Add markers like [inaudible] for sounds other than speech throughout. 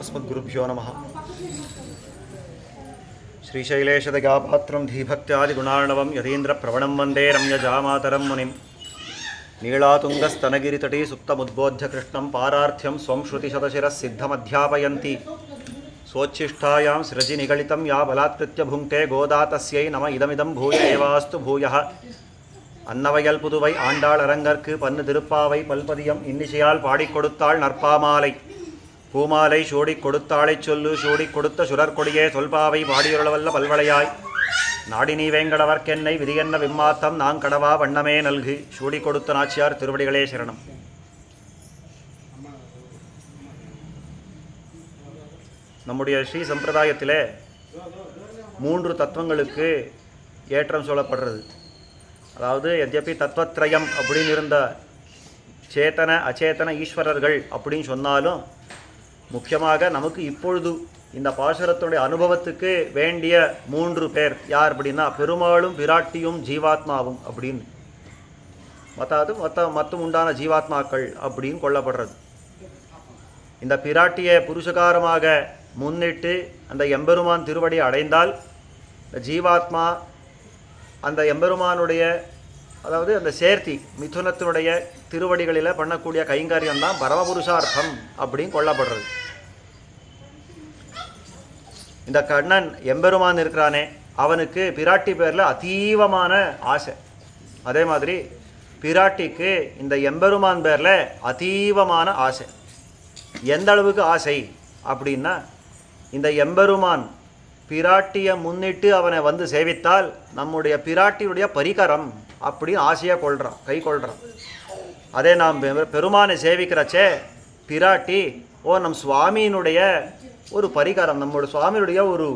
అస్మద్గురుభ్యో నమ శ్రీశైలేశదగాపాత్రం ధీభక్త్యాదిగుణార్ణవం యదీంద్రప్రవణం వందే రమ్యజామాతరం ముని నీళాతుంగస్తనగిరితటీ సుప్తముద్బోధ్య కృష్ణం పారార్థ్యం స్వం శ్రుతిశతశిర సిద్ధమధ్యాపయంతి స్వచ్ఛిష్టాయాం సృజి నిగళితం యా బలాత్కృత్య భుంక్తే గోదాతస్యై నమ ఇదమిదం భూయ ఏవాస్తు భూయ అన్నవయల్పుదువై పుదువై పన్ను తిరుప్పావై పల్పదియం ఇన్నిషయాల్ పాడికొడుతాళ్ నర్పామాలై பூமாலை சூடிக் கொடுத்தாளைச் சொல்லு சூடிக் கொடுத்த சுடற்கொடியே சொல்பாவை பாடியுருளவல்ல பல்வளையாய். நாடினி வேங்கடவர்க்கென்னை விதியென்ன விம்மாத்தம் நான் கடவா வண்ணமே நல்கு. சூடிக் கொடுத்த நாச்சியார் திருவடிகளே சரணம். நம்முடைய ஸ்ரீ சம்பிரதாயத்தில் மூன்று தத்துவங்களுக்கு ஏற்றம் சொல்லப்படுறது அதாவது எத்யபி தத்துவத்ரயம் அப்படின்னு இருந்த சேத்தன அச்சேத்தன ஈஸ்வரர்கள் அப்படின்னு சொன்னாலும் முக்கியமாக நமக்கு இப்பொழுது இந்த பாசுரத்துடைய அனுபவத்துக்கு வேண்டிய மூன்று பேர் யார் அப்படின்னா பெருமாளும் பிராட்டியும் ஜீவாத்மாவும் அப்படின்னு. மற்றாவது மற்ற மற்ற உண்டான ஜீவாத்மாக்கள் அப்படின்னு கொல்லப்படுறது. இந்த பிராட்டியை புருஷகாரமாக முன்னிட்டு அந்த எம்பெருமான் திருவடி அடைந்தால் இந்த ஜீவாத்மா அந்த எம்பெருமானுடைய அதாவது அந்த சேர்த்தி மிதுனத்தினுடைய திருவடிகளில் பண்ணக்கூடிய கைங்கரியம் தான் பரமபுருஷார்த்தம் அப்படின்னு கொள்ளப்படுறது இந்த கண்ணன் எம்பெருமான் இருக்கிறானே அவனுக்கு பிராட்டி பேரில் அதீவமான ஆசை. அதே மாதிரி பிராட்டிக்கு இந்த எம்பெருமான் பேரில் அதீவமான ஆசை. எந்த அளவுக்கு ஆசை அப்படின்னா இந்த எம்பெருமான் பிராட்டியை முன்னிட்டு அவனை வந்து சேவித்தால் நம்முடைய பிராட்டியுடைய பரிகரம் அப்படின்னு ஆசையாக கொள்கிறான் கை கொள்கிறான் அதே நாம் பெ- பெருமானை சேவிக்கிறச்சே பிராட்டி ஓ நம் சுவாமியினுடைய ஒரு பரிகாரம் நம்மளோட சுவாமியுடைய ஒரு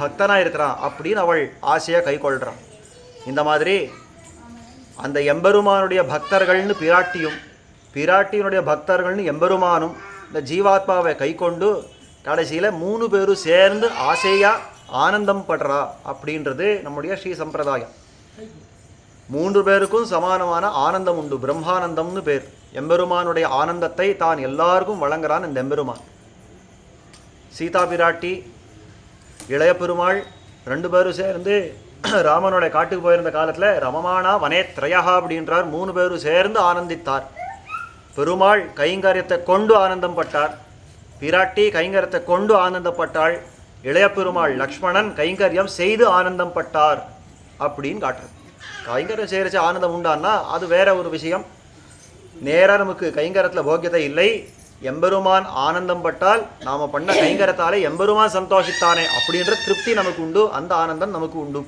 பக்தனாக இருக்கிறான் அப்படின்னு அவள் ஆசையாக கை கொள்கிறான் இந்த மாதிரி அந்த எம்பெருமானுடைய பக்தர்கள்னு பிராட்டியும் பிராட்டியினுடைய பக்தர்கள்னு எம்பெருமானும் இந்த ஜீவாத்மாவை கை கொண்டு கடைசியில் மூணு பேரும் சேர்ந்து ஆசையாக ஆனந்தம் படுறா அப்படின்றது நம்முடைய ஸ்ரீ சம்பிரதாயம். மூன்று பேருக்கும் சமானமான ஆனந்தம் உண்டு பிரம்மானந்தம்னு பேர். எம்பெருமானுடைய ஆனந்தத்தை தான் எல்லாருக்கும் வழங்குறான் இந்த எம்பெருமான். சீதா பிராட்டி இளைய பெருமாள் ரெண்டு பேரும் சேர்ந்து [clears throat] ராமனோட காட்டுக்கு போயிருந்த காலத்தில் ரமமானா வனே திரையா அப்படின்றார். மூணு பேரும் சேர்ந்து ஆனந்தித்தார். பெருமாள் கைங்கரியத்தை கொண்டு ஆனந்தம் பட்டார். பிராட்டி கைங்கரியத்தை கொண்டு ஆனந்தப்பட்டாள் இளைய பெருமாள் லக்ஷ்மணன் கைங்கரியம் செய்து ஆனந்தம் பட்டார் அப்படின்னு காட்டுறது. கைங்கரம் செய்கிறச்சு ஆனந்தம் உண்டான்னா அது வேற ஒரு விஷயம். நேராக நமக்கு கைங்கரத்தில் போக்கியதை இல்லை. எம்பெருமான் ஆனந்தம் பட்டால் நாம் பண்ண கைங்கரத்தாலே எம்பெருமான் சந்தோஷித்தானே அப்படின்ற திருப்தி நமக்கு உண்டு. அந்த ஆனந்தம் நமக்கு உண்டு.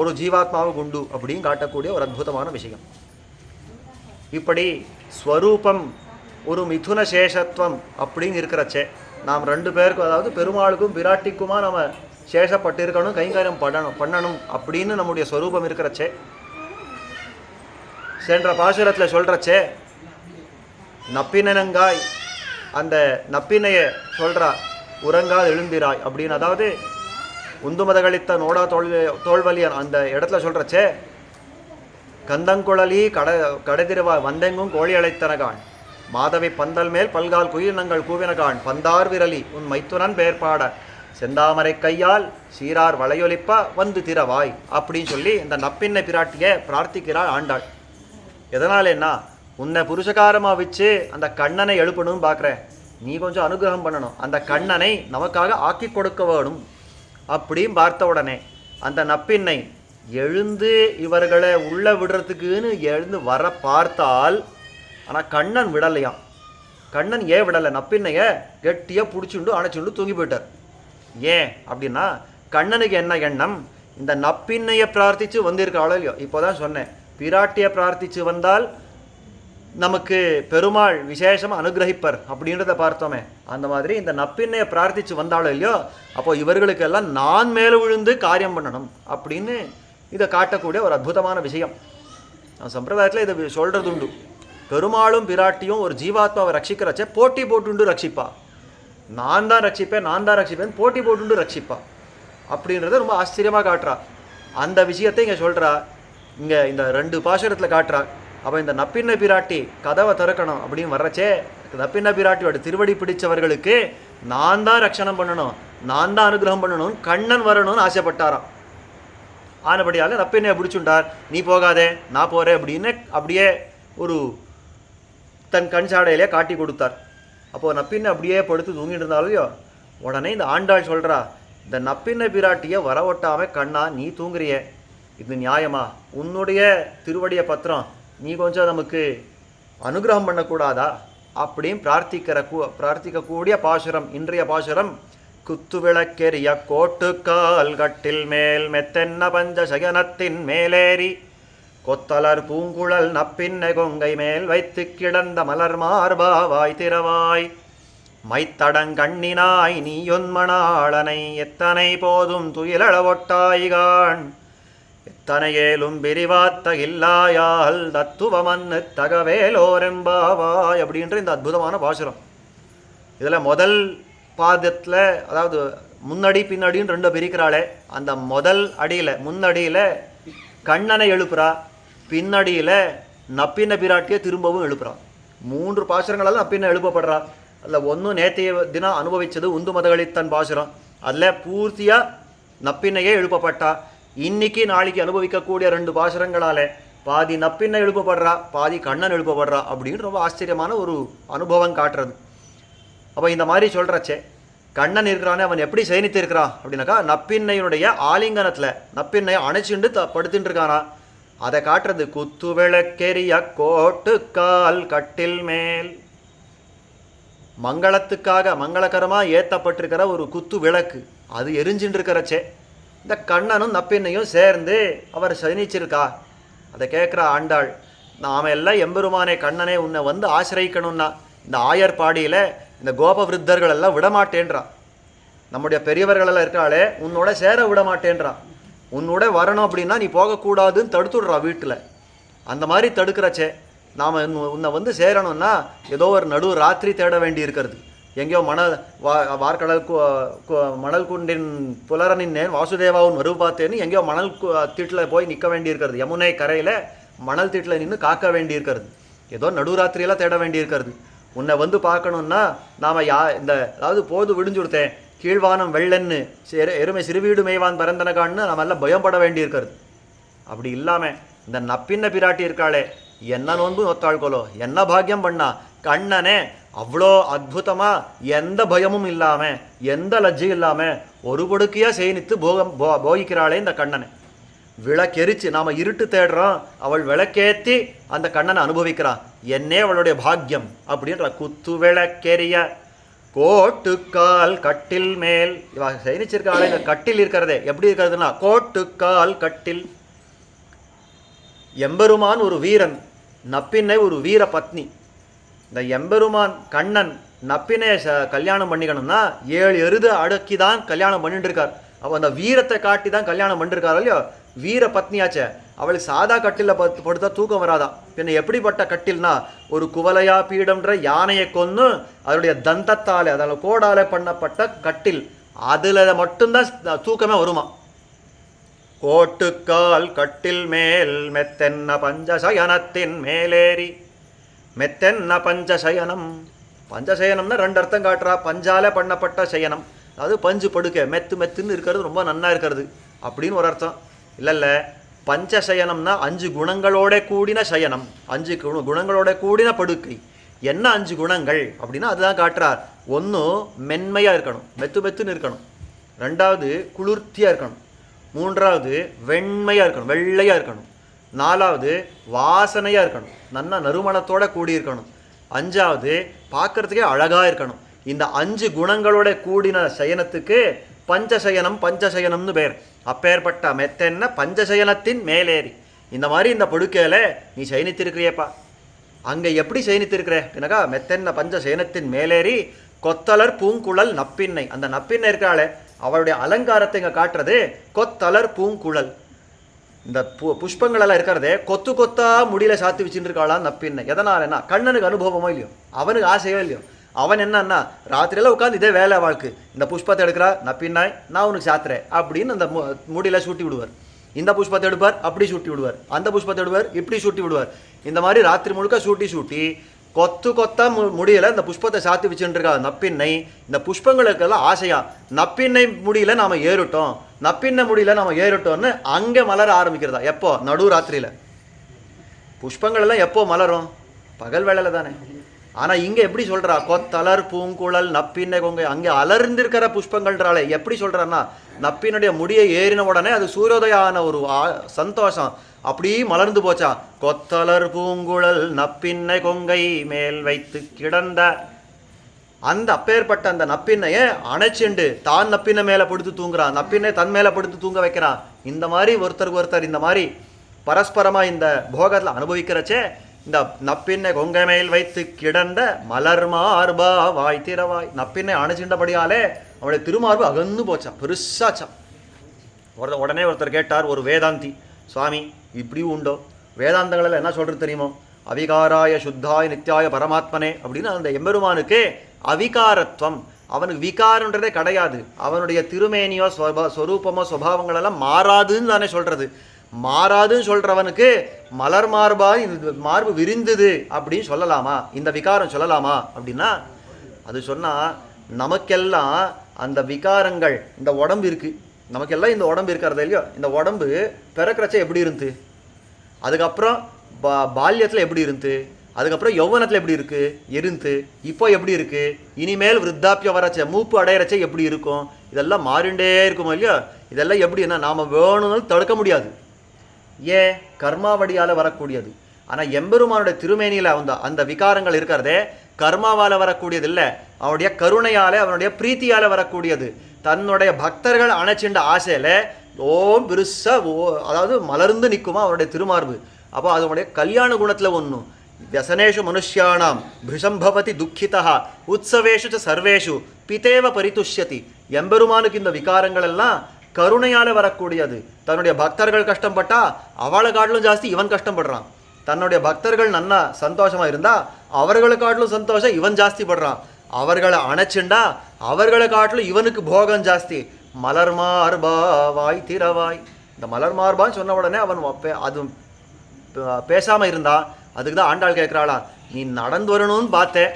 ஒரு ஜீவாத்மாவுக்கு உண்டு அப்படின்னு காட்டக்கூடிய ஒரு அற்புதமான விஷயம். இப்படி ஸ்வரூபம் ஒரு மிதுன சேஷத்துவம் அப்படின்னு இருக்கிறச்சே நாம் ரெண்டு பேருக்கும் அதாவது பெருமாளுக்கும் பிராட்டிக்குமா நம்ம சேஷப்பட்டு இருக்கணும் பண்ணணும் பண்ணணும் அப்படின்னு நம்முடைய ஸ்வரூபம் இருக்கிறச்சே சென்ற பாசுரத்தில் சொல்கிறச்சே நப்பினங்காய் அந்த நப்பினையை சொல்கிறா உறங்காது எழுந்திராய் அப்படின்னு அதாவது உந்துமதகளித்த நோடா தோல் தோல்வலியன் அந்த இடத்துல சொல்கிறச்சே கந்தங்குழலி கட கடைதிருவா வந்தெங்கும் கோழி அழைத்தனகான். மாதவி பந்தல் மேல் பல்கால் குயிரினங்கள் கூவினகான். பந்தார் விரலி உன் மைத்துனன் பெயர்பாட. செந்தாமரை கையால் சீரார் வளையொலிப்பா வந்து திறவாய் அப்படின்னு சொல்லி இந்த நப்பின்னை பிராட்டியை பிரார்த்திக்கிறாள் ஆண்டாள். எதனாலேன்னா உன்னை புருஷகாரமாக வச்சு அந்த கண்ணனை எழுப்பணும்னு பார்க்குறேன் நீ கொஞ்சம் அனுகிரகம் பண்ணணும். அந்த கண்ணனை நமக்காக ஆக்கி கொடுக்க வேணும். அப்படின்னு பார்த்த உடனே அந்த நப்பின்னை எழுந்து இவர்களை உள்ளே விடுறதுக்குன்னு எழுந்து வர பார்த்தால் ஆனால் கண்ணன் விடலையாம். கண்ணன் ஏன் விடலை? நப்பின்னைய கெட்டியாக பிடிச்சுண்டு அணைச்சுண்டு தூங்கி போயிட்டார். ஏன் அப்படின்னா கண்ணனுக்கு என்ன எண்ணம்? இந்த நப்பின்னையை பிரார்த்திச்சு வந்திருக்காளோ இல்லையோ? இப்போ தான் சொன்னேன். பிராட்டியை பிரார்த்திச்சு வந்தால் நமக்கு பெருமாள் விசேஷமாக அனுகிரகிப்பர் அப்படின்றத பார்த்தோமே. அந்த மாதிரி இந்த நப்பின்னையை பிரார்த்திச்சு வந்தாலும் இல்லையோ அப்போ இவர்களுக்கெல்லாம் நான் மேலே விழுந்து காரியம் பண்ணணும் அப்படின்னு இதை காட்டக்கூடிய ஒரு அற்புதமான விஷயம். நான் சம்பிரதாயத்தில் இதை சொல்கிறது உண்டு. பெருமாளும் பிராட்டியும் ஒரு ஜீவாத்மாவை ரட்சிக்கிறச்சே போட்டி போட்டுண்டு ரட்சிப்பா. நான் தான் ரட்சிப்பேன் நான் தான் ரட்சிப்பேன் போட்டி போட்டுண்டு ரட்சிப்பா. அப்படின்றத ரொம்ப ஆச்சரியமாக காட்டுறா. அந்த விஷயத்தை இங்கே சொல்கிறா இங்கே இந்த ரெண்டு பாசுரத்தில் காட்டுறா அப்போ இந்த நப்பின்ன பிராட்டி கதவை திறக்கணும் அப்படின்னு வர்றச்சே நப்பின்ன பிராட்டியோட திருவடி பிடிச்சவர்களுக்கு நான் தான் ரட்சணம் பண்ணணும் நான் தான் அனுகிரகம் பண்ணணும் கண்ணன் வரணும்னு ஆசைப்பட்டாராம். ஆனபடியால் நப்பின்னையை பிடிச்சுண்டார் நீ போகாதே நான் போகிறேன் அப்படின்னு அப்படியே ஒரு தன் கண் சாடையிலே காட்டி கொடுத்தார். அப்போது நப்பின்னை அப்படியே படுத்து தூங்கிட்டு இருந்தாலையோ உடனே இந்த ஆண்டாள் சொல்கிறா இந்த நப்பின்ன பிராட்டியை வரவொட்டாமல் கண்ணா நீ தூங்குறியே? இது நியாயமா? உன்னுடைய திருவடிய பத்திரம் நீ கொஞ்சம் நமக்கு அனுகிரகம் பண்ணக்கூடாதா? அப்படின்னு பிரார்த்திக்கிற கூ பிரார்த்திக்கக்கூடிய பாசுரம் இன்றைய பாசுரம் குத்துவிளக்கெரிய கோட்டுக்கால் கட்டில் மேல் மெத்தென்ன பஞ்ச சயனத்தின் மேலேறி கொத்தலர் பூங்குழல் நப்பின்னை கொங்கை மேல் வைத்து கிடந்த மலர் மார்பாவாய் திறவாய் மைத்தடங்கண்ணினாய் நீயொன்மணாளனை எத்தனை போதும் துயிலளவொட்டாய்கான் எத்தனையேலும் பிரிவாத்த இல்லாயால் தத்துவமன்னு தகவேலோரெம்பாவாய் அப்படின்ற இந்த அற்புதமான பாசுரம். இதில் முதல் பாதத்தில் அதாவது முன்னடி பின்னடின்னு ரெண்டு பிரிக்கிறாளே அந்த முதல் அடியில் முன்னடியில் கண்ணனை எழுப்புறா பின்னடியில் நப்பின பிராட்டியை திரும்பவும் எழுப்புறா. மூன்று பாசுரங்களால் நப்பின எழுப்பப்படுறா. அதில் ஒன்று நேற்றைய தினம் அனுபவித்தது உந்து மதகளித்தன் பாசுரம். அதில் பூர்த்தியாக நப்பின்னையே எழுப்பப்பட்டா. இன்னைக்கு நாளைக்கு அனுபவிக்கக்கூடிய ரெண்டு பாசுரங்களாலே பாதி நப்பின்னை எழுப்பப்படுறா பாதி கண்ணன் எழுப்பப்படுறா அப்படின்னு ரொம்ப ஆச்சரியமான ஒரு அனுபவம் காட்டுறது. அப்போ இந்த மாதிரி சொல்கிறச்சே கண்ணன் இருக்கிறானே அவன் எப்படி சயனித்து இருக்கிறான் அப்படின்னாக்கா நப்பின்னையினுடைய ஆலிங்கனத்தில் நப்பின்னை அணைச்சுண்டு த படுத்துட்டு இருக்கானா அதை காட்டுறது குத்து விளக்கெரிய கோட்டு கால் கட்டில் மேல். மங்களத்துக்காக மங்களகரமாக ஏற்றப்பட்டிருக்கிற ஒரு குத்து விளக்கு அது எரிஞ்சுட்டு இருக்கிறச்சே இந்த கண்ணனும் நப்பின்னையும் சேர்ந்து அவர் சயனிச்சிருக்கா? அதை கேட்குற ஆண்டாள் நாம எல்லாம் எம்பெருமானே கண்ணனே உன்னை வந்து ஆசிரியக்கணும்னா இந்த ஆயர்பாடியில் இந்த கோப விருத்தர்கள் எல்லாம் விடமாட்டேன்றான். நம்முடைய பெரியவர்களெல்லாம் இருக்காளே உன்னோட சேர விடமாட்டேன்றான். உன்னோட வரணும் அப்படின்னா நீ போகக்கூடாதுன்னு தடுத்துடுறா வீட்டில். அந்த மாதிரி தடுக்கிறச்சே நாம் உன்னை வந்து சேரணும்னா ஏதோ ஒரு நடு ராத்திரி தேட வேண்டி இருக்கிறது எங்கேயோ மணல் வா வார்கடல் கு மணல் குண்டின் புலரனின் நேன் வாசுதேவாவும் மறு பார்த்தேன்னு எங்கேயோ மணல் திட்டில் போய் நிற்க வேண்டியிருக்கிறது. யமுனை கரையில் மணல் திட்டில் நின்று காக்க வேண்டியிருக்கிறது. ஏதோ நடுராத்திரியெல்லாம் தேட வேண்டியிருக்கிறது. உன்னை வந்து பார்க்கணுன்னா நாம் யா இந்த அதாவது போது விடிஞ்சு கொடுத்தேன். கீழ்வானம் வெள்ளன்னு சிறு- எருமை சிறுவீடு மேய்வான் பரந்தனகான்னு நம்ம எல்லாம் பயம்பட வேண்டியிருக்கிறது. அப்படி இல்லாமல் இந்த நப்பின்ன பிராட்டி இருக்காளே என்ன நோன்பு ஒத்தாழ்கோலோ என்ன பாக்கியம் பண்ணா? கண்ணனே அவ்வளோ அற்புதமாக எந்த பயமும் இல்லாமல் எந்த லஜ்ஜையும் இல்லாமல் ஒரு கொடுக்கையாக சேனித்து போகம் போ போகிக்கிறாளே இந்த கண்ணனை. விளக்கெரிச்சு நாம் இருட்டு தேடுறோம் அவள் விளக்கேற்றி அந்த கண்ணனை அனுபவிக்கிறான் என்னே அவளுடைய பாக்கியம் அப்படின்ற குத்து விளக்கெரிய கோட்டுக்கால் கட்டில் மேல் இவ சைனிச்சிருக்காள் இந்த கட்டில் இருக்கிறதே. எப்படி இருக்கிறதுனா கோட்டுக்கால் கட்டில். எம்பெருமான் ஒரு வீரன் நப்பின்னை ஒரு வீர பத்னி இந்த எம்பெருமான் கண்ணன் நப்பினே ச கல்யாணம் பண்ணிக்கணும்னா ஏழு எருது அடக்கி தான் கல்யாணம் பண்ணிட்டு இருக்கார் அப்போ அந்த வீரத்தை காட்டி தான் கல்யாணம் பண்ணிருக்கார் இல்லையோ? வீர பத்னியாச்சே. அவளுக்கு சாதா கட்டிலில் பத்து படுத்தா தூக்கம் வராதா? பின்ன எப்படிப்பட்ட கட்டில்னா ஒரு குவலையா பீடம்ன்ற யானையை கொன்று அதனுடைய தந்தத்தாலே அதில் கோடாலே பண்ணப்பட்ட கட்டில். அதில் மட்டும்தான் தூக்கமே வருமா? கோட்டுக்கால் கட்டில் மேல் மெத்தென்ன பஞ்சசயனத்தின் மேலேறி மெத்தென்ன பஞ்சசயனம்? பஞ்சசயனம்னா ரெண்டு அர்த்தம் காட்டுறா. பஞ்சால பண்ணப்பட்ட சயனம். அதாவது பஞ்சு படுக்கை மெத்து மெத்துன்னு இருக்கிறது ரொம்ப நன்னா இருக்கிறது அப்படின்னு ஒரு அர்த்தம். இல்லை இல்லை பஞ்சசயனம்னா அஞ்சு குணங்களோட கூடின சயனம். அஞ்சு குண- குணங்களோட கூடின படுக்கை. என்ன அஞ்சு குணங்கள் அப்படின்னா அதுதான் காட்டுறார். ஒன்று மென்மையாக இருக்கணும் மெத்து மெத்துன்னு இருக்கணும். ரெண்டாவது குளிர்த்தியாக இருக்கணும். மூன்றாவது வெண்மையாக இருக்கணும் வெள்ளையாக இருக்கணும். நாலாவது வாசனையாக இருக்கணும். நன்னா நறுமணத்தோட கூடி இருக்கணும் அஞ்சாவது பார்க்கறதுக்கே அழகாக இருக்கணும். இந்த அஞ்சு குணங்களோட கூடின சயனத்துக்கு பஞ்சசயனம் பஞ்சசயனம்னு பேர். அப்பேற்பட்ட மெத்தென்ன? பஞ்சசயனத்தின் மேலேறி. இந்த மாதிரி இந்த படுக்கையில் நீ சயனித்திருக்கிறியப்பா. அங்கே எப்படி சயனித்திருக்கிற? எனக்கா மெத்தென்ன? பஞ்ச சயனத்தின் மேலேறி கொத்தலர் பூங்குழல் நப்பின்னை. அந்த நப்பின்னை இருக்காளே அவளுடைய அலங்காரத்தை இங்கே காட்டுறது கொத்தலர் பூங்குழல். இந்த பு புஷ்பங்களெல்லாம் இருக்கிறதே கொத்து கொத்தா முடியல சாத்தி வச்சுட்டு இருக்காளாம் எதனால் என்ன? கண்ணனுக்கு அனுபவமோ இல்லையோ? அவனுக்கு ஆசையோ இல்லையோ? அவன் என்னன்னா ராத்திரியெல்லாம் உட்காந்து இதே வேலை வாழ்க்கை. இந்த புஷ்பத்தை எடுக்கிறா நப்பின்னாய் நான் உனக்கு சாத்துறேன் அப்படின்னு அந்த மு- முடியில சூட்டி விடுவார். இந்த புஷ்பத்தை எடுப்பார் அப்படி சூட்டி விடுவார். அந்த புஷ்பத்தை எடுப்பார் இப்படி சூட்டி விடுவார். இந்த மாதிரி ராத்திரி முழுக்க சூட்டி சூட்டி கொத்து கொத்தா மு முடியல இந்த புஷ்பத்தை சாத்தி வச்சுட்டு இருக்கா நப்பின்னை இந்த புஷ்பங்களுக்கெல்லாம் ஆசையா? நப்பின்னை முடியல நாம ஏறிட்டோம். நப்பின்ன முடியல நம்ம ஏறிட்டோம்னு அங்கே மலர ஆரம்பிக்கிறதா? எப்போ? நடு ராத்திரியில் புஷ்பங்கள் எல்லாம் எப்போ மலரும்? பகல் வேலையில் தானே. ஆனால் இங்கே எப்படி சொல்கிறா கொத்தலர் பூங்குழல் நப்பின்னை கொங்கை அங்கே அலர்ந்திருக்கிற புஷ்பங்கள்ன்றாலே எப்படி சொல்கிறான்னா நப்பினுடைய முடியை ஏறின உடனே அது சூரியோதயான ஒரு சந்தோஷம். அப்படி மலர்ந்து போச்சா? கொத்தலர் பூங்குழல் நப்பின்னை கொங்கை மேல் வைத்து கிடந்த அந்த அப்பேற்பட்ட அந்த நப்பின்னையை அணைச்சிண்டு தான் நப்பின்னை மேலே படுத்து தூங்குறான் நப்பின்னை தன் மேலே படுத்து தூங்க வைக்கிறான் இந்த மாதிரி ஒருத்தருக்கு ஒருத்தர் இந்த மாதிரி பரஸ்பரமாக இந்த போகத்தில் அனுபவிக்கிறச்சே இந்த நப்பின்னை கொங்கை மேல் வைத்து கிடந்த மலர் மார்பா வாய் திறவாய் நப்பின்னை அணைச்சிண்டபடியாலே அவனுடைய திருமார்பு அகந்து போச்சான் பெருசாச்சான் ஒரு உடனே ஒருத்தர் கேட்டார் ஒரு வேதாந்தி சுவாமி இப்படி உண்டோ? வேதாந்தங்களில் என்ன சொல்கிறது தெரியுமோ? அவிகாராய சுத்தாய நித்யாய பரமாத்மனே அப்படின்னு அந்த எம்பெருமானுக்கு அவிகாரத்துவம். அவனுக்கு விகாரன்றதே கிடையாது. அவனுடைய திருமேனியோ ஸ்வபா ஸ்வரூபமோ சுபாவங்களெல்லாம் மாறாதுன்னு தானே சொல்கிறது மாறாதுன்னு சொல்கிறவனுக்கு மலர் மார்பா இது மார்பு விரிந்தது அப்படின்னு சொல்லலாமா? இந்த விகாரம் சொல்லலாமா? அப்படின்னா அது சொன்னால் நமக்கெல்லாம் அந்த விகாரங்கள் இந்த உடம்பு இருக்குது நமக்கெல்லாம் இந்த உடம்பு இருக்கிறது இல்லையோ? இந்த உடம்பு பிறக்கிறச்ச எப்படி இருந்து அதுக்கப்புறம் பா பால்யத்தில் எப்படி இருந்து அதுக்கப்புறம் யௌவனத்தில் எப்படி இருக்குது இருந்து இப்போ எப்படி இருக்குது இனிமேல் விருத்தாப்பியம் வரச்ச மூப்பு அடையிறச்ச எப்படி இருக்கும்? இதெல்லாம் மாறிண்டே இருக்குமா இல்லையா? இதெல்லாம் எப்படின்னா நாம் வேணும்னு தடுக்க முடியாது. ஏன்? கர்மாவடியால் வரக்கூடியது. ஆனால் எம்பெருமானுடைய திருமேனியில் அந்த அந்த விகாரங்கள் இருக்கிறதே கர்மாவால் வரக்கூடியது இல்லை. அவனுடைய கருணையால் அவனுடைய பிரீத்தியால் வரக்கூடியது. தன்னுடைய பக்தர்கள் அணைச்சின்ற ஆசையில் ஓம் பெருசாக ஓ அதாவது மலர்ந்து நிற்குமா அவனுடைய திருமார்பு. அப்போ அதனுடைய கல்யாண குணத்தில் ஒன்றும் ವ್ಯಸನೇಶು ಮನುಷ್ಯಾಣಾಂ ಭೃಷಂಭವತಿ ದುಃಖಿತಃ உற்சவேஷு ಚ ಸರ್ವೇಶು பிதேவ பரிதுஷ்யதி எம்பெருமானுக்கு இந்த விகாரங்கள் எல்லாம் கருணையால் வரக்கூடியது தன்னுடைய பக்தர்கள் கஷ்டப்பட்டா அவளை காட்டிலும் ஜாஸ்தி இவன் கஷ்டப்படுறான் தன்னுடைய பக்தர்கள் நன்னா சந்தோஷமாக இருந்தால் அவர்களை காட்டிலும் சந்தோஷம் இவன் ஜாஸ்தி படுறான் அவர்களை அணைச்சுண்டா அவர்களை காட்டிலும் இவனுக்கு போகம் ஜாஸ்தி மலர் மார்பாவாய் திரவாய் இந்த மலர் மார்பான்னு சொன்ன உடனே அவன் அது பேசாமல் இருந்தான் அதுக்கு தான் ஆண்டாள் கேட்குறாளா நீ நடந்து வரணும்னு பார்த்தேன்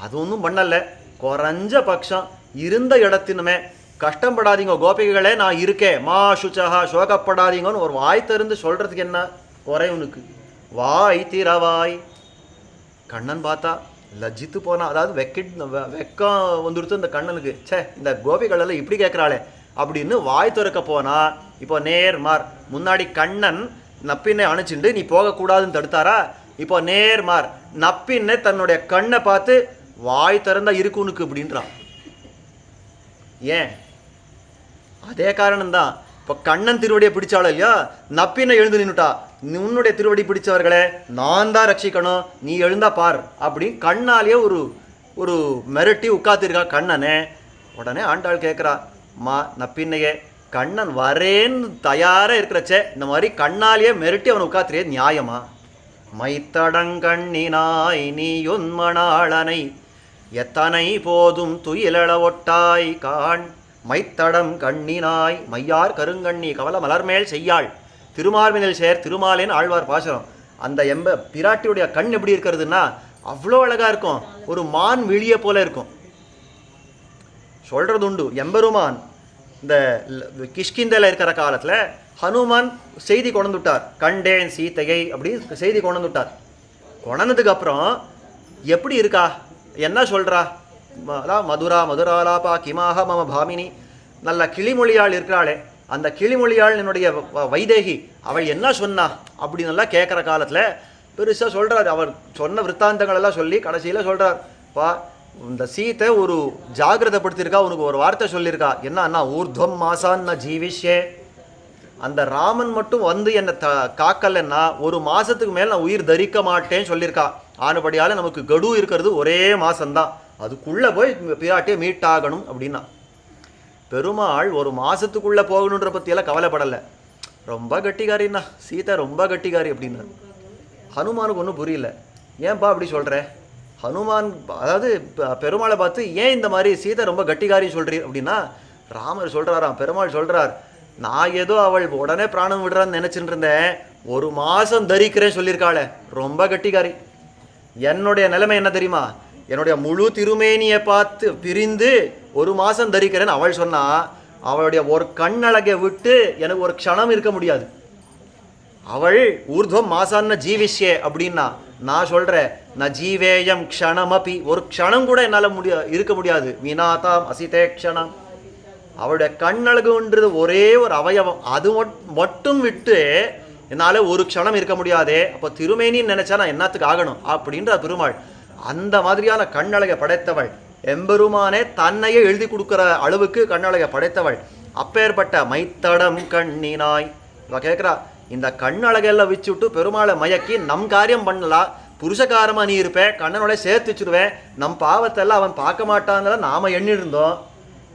அது ஒன்றும் பண்ணலை. குறைஞ்ச பட்சம் இருந்த இடத்தினுமே கஷ்டப்படாதீங்க கோபிகைகளே நான் இருக்கேன் மா சுச்சகா சோகப்படாதீங்கன்னு ஒரு வாய் திறந்து சொல்கிறதுக்கு என்ன குறை உனக்கு? வாய் திறவாய். கண்ணன் பார்த்தா லஜித்து போனா அதாவது வெக்கிட் வெ- வெக்கம் வந்துடுத்து இந்த கண்ணனுக்கு. ச்சே இந்த கோபிகளெல்லாம் இப்படி கேட்குறாளே அப்படின்னு வாய் திறக்க போனால் இப்போ நேர் மார் முன்னாடி கண்ணன் நப்பின்னை அணைச்சிண்டு நீ போகக்கூடாதுன்னு தடுத்தாரா? இப்போ நேர் மார் நப்பின்னை தன்னுடைய கண்ணை பார்த்து வாய் திறந்தா இருக்கு உனக்கு அப்படின்றான். ஏன்? அதே காரணம்தான். இப்போ கண்ணன் திருவடியை பிடிச்சாலும் இல்லையா? நப்பினை எழுந்து நின்னுட்டா. உன்னுடைய திருவடி பிடிச்சவர்களே நான் தான் ரட்சிக்கணும் நீ எழுந்தா பார் அப்படி கண்ணாலேயே ஒரு ஒரு மிரட்டி உட்காத்திருக்கா கண்ணனே. உடனே ஆண்டாள் கேட்குறா மா நப்பின்னையே கண்ணன் வரேன்னு தயாராக இருக்கிறச்சே இந்த மாதிரி கண்ணாலேயே மிரட்டி அவனை உட்காத்திரியே நியாயமா? மைத்தடங்கண்ணினாய் நீ உன்மணாளனை எத்தனை போதும் துயிலள ஒட்டாய் காண். மைத்தடம் கண்ணினாய் மையார் கருங்கண்ணி கவல மலர்மேல் செய்யாள். திருமார்பினில் சேர் திருமாலேன்னு ஆழ்வார் பாசுரம். அந்த எம்ப பிராட்டியுடைய கண் எப்படி இருக்கிறதுன்னா அவ்வளோ அழகாக இருக்கும். ஒரு மான் விழிய போல இருக்கும். சொல்கிறது உண்டு எம்பெருமான். இந்த கிஷ்கிந்தல இருக்கிற காலத்தில் ஹனுமான் செய்தி கொண்டு விட்டார் கண்டேன் சீதையை அப்படின்னு செய்தி கொண்டு விட்டார் கொண்டதுக்கு அப்புறம் எப்படி இருக்கா? என்ன சொல்கிறா அதான் மதுரா மதுராலாபா கிமாக மம பாமினி. நல்ல கிளிமொழியாள் இருக்கிறாளே. அந்த கிளிமொழியாள் என்னுடைய வ- வைதேகி அவள் என்ன சொன்னா? அப்படி நல்லா கேட்குற காலத்தில் பெருசாக சொல்கிறார் அவர் சொன்ன விற்த்தாந்தங்கள் எல்லாம் சொல்லி கடைசியில் சொல்கிறார் பா இந்த சீத்தை ஒரு ஜாகிரதப்படுத்தியிருக்கா உனக்கு ஒரு வார்த்தை சொல்லியிருக்கா? என்னன்னா ஊர்துவம் மாசான் ஜீவிஷ்யே. அந்த ராமன் மட்டும் வந்து என்னை த காக்கலைன்னா ஒரு மாதத்துக்கு மேல் நான் உயிர் தரிக்க மாட்டேன்னு சொல்லியிருக்கா. ஆனபடியால் நமக்கு கடு இருக்கிறது ஒரே மாசம்தான். அதுக்குள்ளே போய் பிராட்டியை மீட் ஆகணும் அப்படின்னா. பெருமாள் ஒரு மாதத்துக்குள்ளே போகணுன்ற பற்றியெல்லாம் கவலைப்படலை. ரொம்ப கட்டிக்காரின்னா சீதை ரொம்ப கட்டிக்காரி அப்படின்னா. ஹனுமானுக்கு ஒன்றும் புரியல. ஏன்பா அப்படி சொல்கிற ஹனுமான் அதாவது பெருமாளை பார்த்து ஏன் இந்த மாதிரி சீதை ரொம்ப கட்டிகாரின்னு சொல்கிறீர் அப்படின்னா ராமர் சொல்கிறாராம் பெருமாள் சொல்கிறார் நான் ஏதோ அவள் உடனே பிராணம் விடுறான்னு நினச்சிட்டு இருந்தேன். ஒரு மாதம் தரிக்கிறேன்னு சொல்லியிருக்காளே. ரொம்ப கட்டிக்காரி. என்னுடைய நிலைமை என்ன தெரியுமா? என்னுடைய முழு திருமேனியை பார்த்து பிரிந்து ஒரு மாதம் தரிக்கிறேன்னு அவள் சொன்னா அவளுடைய ஒரு கண்ணழகை விட்டு எனக்கு ஒரு க்ஷணம் இருக்க முடியாது. அவள் ஊர்துவம் மாசான்ன ஜீவிஷ்யே அப்படின்னா நான் சொல்கிறேன் நான் ஜீவேயம் க்ஷணமபி. ஒரு க்ஷணம் கூட என்னால் முடியா இருக்க முடியாது. வினாதாம் அசிதே க்ஷணம். அவளுடைய கண்ணழகுன்றது ஒரே ஒரு அவயவம். அது மட்டும் விட்டு என்னால் ஒரு க்ஷணம் இருக்க முடியாதே. அப்போ திருமேனின்னு நினச்சா நான் என்னத்துக்கு ஆகணும்? அப்படின்ற பெருமாள். அந்த மாதிரியான கண்ணழகை படைத்தவள். எம்பெருமானே தன்னையே எழுதி கொடுக்குற அளவுக்கு கண்ணழகை படைத்தவள். அப்பேற்பட்ட மைத்தடம் கண்ணினாய். இவ கேட்குறா இந்த கண்ணழகெல்லாம் வச்சுட்டு பெருமாளை மயக்கி நம் காரியம் பண்ணலாம் புருஷகாரமாக நீ இருப்பே கண்ணனோட சேர்த்து வச்சுடுவேன் நம் பாவத்தெல்லாம் அவன் பார்க்க மாட்டான்னு நாம எண்ணிருந்தோம்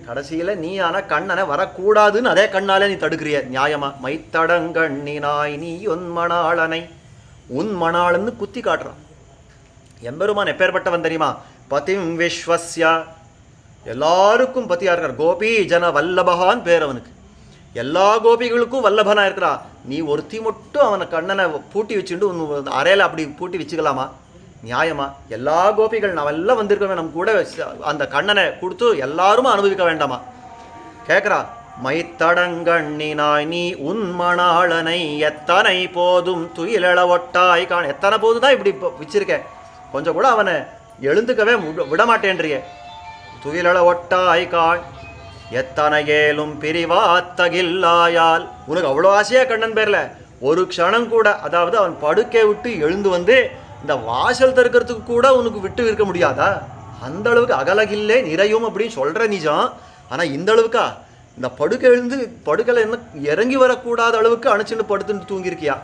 கடைசியில் நீ ஆனால் கண்ணனை வரக்கூடாதுன்னு அதே கண்ணாலே நீ தடுக்கிறிய. நியாயமா? மைத்தடங்கண்ணினாய் நீ உன் மணாளனை. உன் மணாளன்னு குத்தி காட்டுறான். எம்பெருமான் எப்பேற்பட்டவன் தெரியுமா? பதிம் விஸ்வஸ்யா. எல்லாருக்கும் பத்தியா இருக்கார். கோபி ஜன வல்லபகான் பேர் அவனுக்கு எல்லா கோபிகளுக்கும் வல்லபனா இருக்கிறா நீ ஒருத்தி மட்டும் அவனை கண்ணனை பூட்டி வச்சுட்டு உன் அறையில் அப்படி பூட்டி வச்சுக்கலாமா? நியாயமா? எல்லா கோபிகள் நான் எல்லாம் வந்திருக்கவே நம்ம கூட அந்த கண்ணனை கொடுத்து எல்லாரும் அனுபவிக்க வேண்டாமா? கேட்குறா மைத்தடங்கண்ணினாய் நீ உன்மணாளனை எத்தனை போதும் துயிலள ஒட்டாய் காண எத்தனை போதும் தான் இப்படி இப்போ வச்சிருக்க? கொஞ்சம் கூட அவனை எழுந்துக்கவே முட- விட மாட்டேன்றியே துயிலள ஒட்டாய் காண் எத்தனை ஏலும் பிரிவாத்தகில்லாயால். உனக்கு அவ்வளோ ஆசையாக கண்ணன் பேரில்? ஒரு க்ஷணம் கூட அதாவது அவன் படுக்கை விட்டு எழுந்து வந்து இந்த வாசல் திறக்கிறதுக்கு கூட உனக்கு விட்டு இருக்க முடியாதா? அந்த அளவுக்கு அகலகில்லே நிறையும் அப்படின்னு சொல்கிற நிஜம். ஆனால் இந்த அளவுக்கா? இந்த படுக்கை எழுந்து படுக்கையில் என்ன இறங்கி வரக்கூடாத அளவுக்கு அணைச்சின்னு படுத்துட்டு தூங்கியிருக்கியா?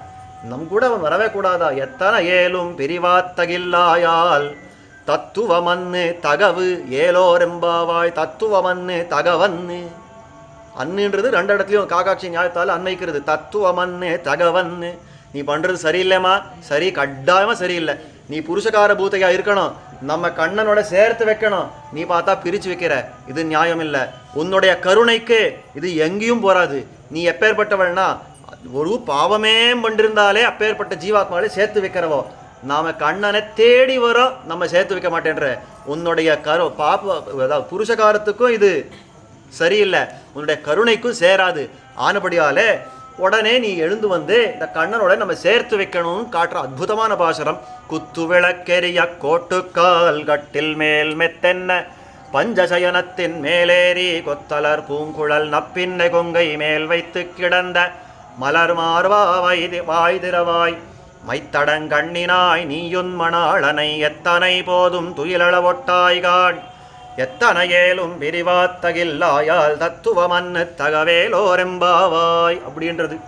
நம் கூட அவன் வரவே கூடாதா? எத்தனை ஏலும் பிரிவாத்தகில்லாயால். தத்துவமன்னு தகவு ஏலோரெம்பாவாய் தத்துவமன்னு தகவன்னு. அன்னுன்றது ரெண்டு இடத்துலையும் காக்காட்சி நியாயத்தால் அன்வைக்கிறது. தத்துவமன்னு தகவன்னு. நீ பண்ணுறது சரியில்லைம்மா. சரி கட்டாயமாக சரியில்லை. நீ புருஷகார பூத்தையா இருக்கணும். நம்ம கண்ணனோட சேர்த்து வைக்கணும். நீ பார்த்தா பிரித்து வைக்கிற. இது நியாயம் இல்லை உன்னுடைய கருணைக்கு இது எங்கேயும் போறாது. நீ எப்பேற்பட்டவள்னா ஒரு பாவமே பண்ணிருந்தாலே அப்பேற்பட்ட ஜீவாத்மாவை சேர்த்து வைக்கிறவோ. நாம கண்ணனை தேடி வரோம் நம்ம சேர்த்து வைக்க மாட்டேன்ற. உன்னுடைய கரு பாப்ப அதாவது புருஷகாரத்துக்கும் இது சரியில்லை. உன்னுடைய கருணைக்கும் சேராது. ஆனபடியாலே உடனே நீ எழுந்து வந்து இந்த கண்ணனோட நம்ம சேர்த்து வைக்கணும்னு காட்டுற அற்புதமான பாசனம் குத்து விளக்கெரிய கோட்டுக்கால் கட்டில் மேல் மெத்தென்ன? பஞ்சசயனத்தின் மேலேறி கொத்தலர் பூங்குழல் நப்பின்னை கொங்கை மேல் வைத்து கிடந்த. மலர் மார்வா வாய் திரவாய் மைத்தடங்கண்ணினாய் நீயுன் மணாளனை எத்தனை போதும் துயிலள எத்தனையேலும் எத்தனை ஏலும் விரிவாத்தகில்லாயால் தத்துவமன்னு தகவேலோரெம்பாவாய்? அப்படின்றது.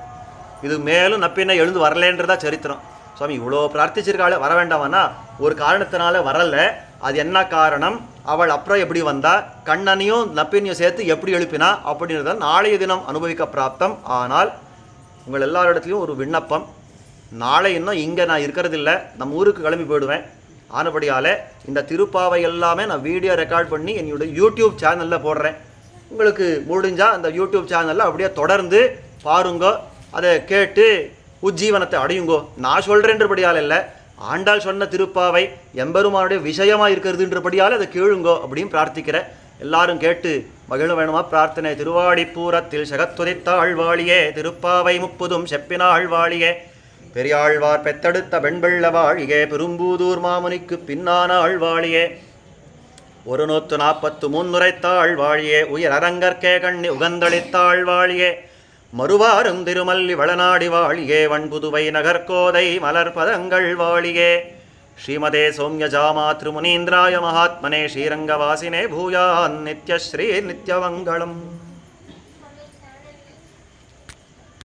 இது மேலும் நப்பின்ன எழுந்து வரலேன்றதா சரித்திரம். சுவாமி இவ்வளோ பிரார்த்திச்சிருக்காளே வர வேண்டாமன்னா ஒரு காரணத்தினால வரல. அது என்ன காரணம்? அவள் அப்புறம் எப்படி வந்தா? கண்ணனையும் நப்பினையும் சேர்த்து எப்படி எழுப்பினா? அப்படின்றத நாளைய தினம் அனுபவிக்க பிராப்தம். ஆனால் உங்கள் எல்லாரிடத்துலையும் ஒரு விண்ணப்பம். நாளை இன்னும் இங்கே நான் இருக்கிறதில்ல. நம்ம ஊருக்கு கிளம்பி போயிடுவேன். ஆனபடியால் இந்த திருப்பாவை எல்லாமே நான் வீடியோ ரெக்கார்ட் பண்ணி என்னுடைய யூடியூப் சேனலில் போடுறேன். உங்களுக்கு முடிஞ்சால் அந்த யூடியூப் சேனலில் அப்படியே தொடர்ந்து பாருங்கோ. அதை கேட்டு உஜ்ஜீவனத்தை அடையுங்கோ. நான் சொல்கிறேன்றபடியால் இல்லை. ஆண்டாள் சொன்ன திருப்பாவை எம்பெருமானுடைய விஷயமாக இருக்கிறதுன்றபடியால் அதை கேளுங்கோ அப்படின்னு பிரார்த்திக்கிறேன். எல்லாரும் கேட்டு மகிழ வேணுமா? பிரார்த்தனை. திருவாடிப்பூரத்தில் சகத்துதைத்த ஆழ்வாளியே திருப்பாவை முப்பதும் செப்பினா ஆழ்வாளியே பெரியாழ்வார் பெத்தெடுத்த வெண்பெள்ள வாழியே பெரும்பூதூர் மாமுனிக்கு பின்னான ஆழ்வாளியே ஒரு நூத்து நாற்பத்து முன்னுரைத்தாள் வாழியே உயர் அரங்கற்கே கண்ணி உகந்தளித்தாள் வாழியே மறுவாரும் திருமல்லி வளநாடி வாழியே வண்புதுவை நகர்கோதை மலர் பதங்கள் வாழியே ஸ்ரீமதே சௌமியஜாமா திருமுனீந்திராய மகாத்மனே ஸ்ரீரங்கவாசினே பூயான் நித்யஸ்ரீ நித்யமங்கலம்.